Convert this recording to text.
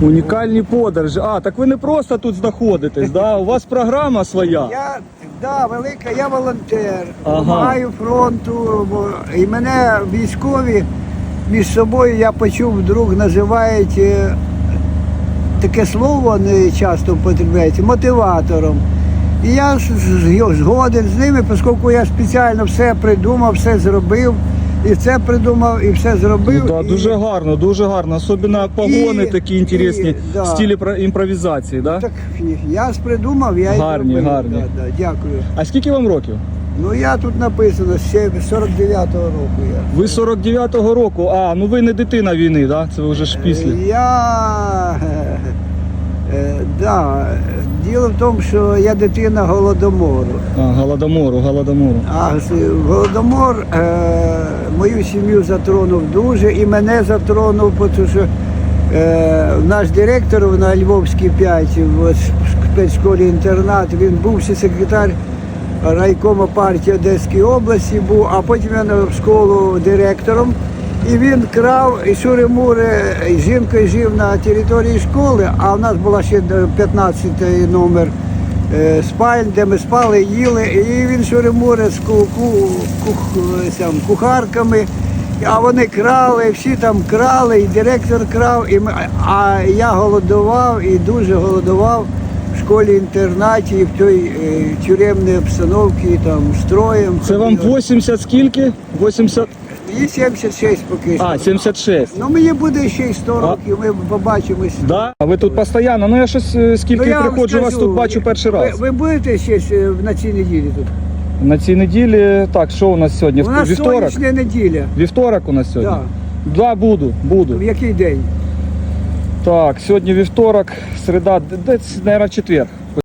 Унікальні подорожі. А, так ви не просто тут знаходитесь, да? у вас програма своя. Я да, велика, я волонтер, Ага. допомагаю фронту. І мене військові між собою я почув, вдруг називають е, таке слово не часто употребляється мотиватором. І я згоден з ними, оскільки я спеціально все придумав, все зробив, і це придумав, і все зробив. Ну, да, і- дуже гарно, дуже гарно. Особливо погони І- такі інтересні і, да. в стилі про- імпровізації. Да? Так я ж придумав, я і Гарні, зробив. гарні. Да, да, дякую. А скільки вам років? Ну я тут написано ще 49-го року. Я. Ви 49-го року. А, ну ви не дитина війни, да? Це ви вже ж після. Я е, е, да. Діло в тому, що я дитина голодомору. А, голодомору, голодомору. А з- голодомор е, мою сім'ю затронув дуже і мене затронув, тому що е, наш директор на Львовській 5 в спецшколі інтернат, він бувший секретар райкома партії Одеської області був, а потім я в школу директором. І він крав і шури-мури жінкою жив на території школи, а в нас була ще 15 номер е, де ми спали, їли. І він шури-мури з ку, ку, сям, кухарками. А вони крали, всі там крали, і директор крав, і ми, а я голодував і дуже голодував в школі-інтернаті, і в той е, тюремній обстановці, там строєм. Це вам ходили. 80 скільки? 80. Мені 76 поки що. А, 76. Ну мені буде ще й 100 років, ми побачимось. Да? А ви тут постійно? Ну я щось е, скільки Ну, я вам приходжу, вас скажу, тут бачу перший раз. Ви, ви будете ще е, на цій неділі тут? На цій неділі, так, що у нас сьогодні? У нас Вівторок? сонячна неділя. Вівторок у нас сьогодні? Да. Да, буду, буду. В який день? Так, сьогодні вівторок, середа, д- десь, мабуть, четвер.